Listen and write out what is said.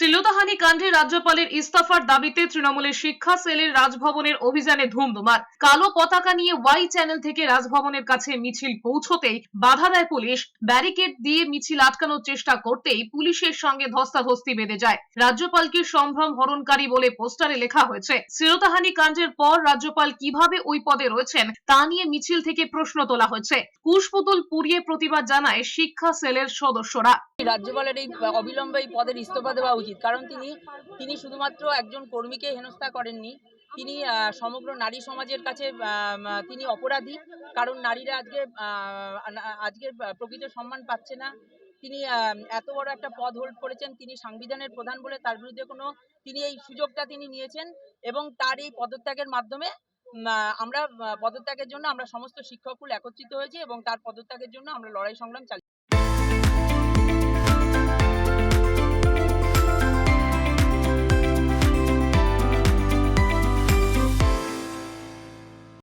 শ্লীলতাহানি কাণ্ডে রাজ্যপালের ইস্তফার দাবিতে তৃণমূলের শিক্ষা সেলের রাজভবনের অভিযানে ধুমধুমার। কালো পতাকা নিয়ে ওয়াই চ্যানেল থেকে রাজভবনের কাছে মিছিল পৌঁছতেই বাধা দেয় পুলিশ। ব্যারিকেড দিয়ে মিছিল আটকানোর চেষ্টা করতেই পুলিশের সঙ্গে ধস্তাধস্তি বেঁধে যায়। রাজ্যপালকে সম্ভ্রম হরণকারী বলে পোস্টারে লেখা হয়েছে, শ্লীলতাহানি কাণ্ডের পর রাজ্যপাল কীভাবে ওই পদে রয়েছেন তা নিয়ে মিছিল থেকে প্রশ্ন তোলা হয়েছে। কুশপুতুল পুড়িয়ে প্রতিবাদ জানায় শিক্ষা সেলের সদস্যরা। রাজ্যপালের এই অবিলম্বে এই পদের ইস্তফা দেওয়া উচিত। কারণ তিনি তিনি শুধুমাত্র একজন কর্মীকে হেনস্থা করেননি। তিনি সমগ্র নারী সমাজের কাছে তিনি অপরাধী। কারণ নারীরা আজকে আজকে প্রকৃত সম্মান পাচ্ছে না। তিনি এত বড় একটা পদ হোল্ড করেছেন। তিনি সাংবিধানের প্রধান বলে তার বিরুদ্ধে কোনো, তিনি এই সুযোগটা তিনি নিয়েছেন এবং তার এই পদত্যাগের মাধ্যমে আমরা পদত্যাগের জন্য আমরা সমস্ত শিক্ষককুল একত্রিত হয়েছি এবং তার পদত্যাগের জন্য আমরা লড়াই সংগ্রাম চালিয়ে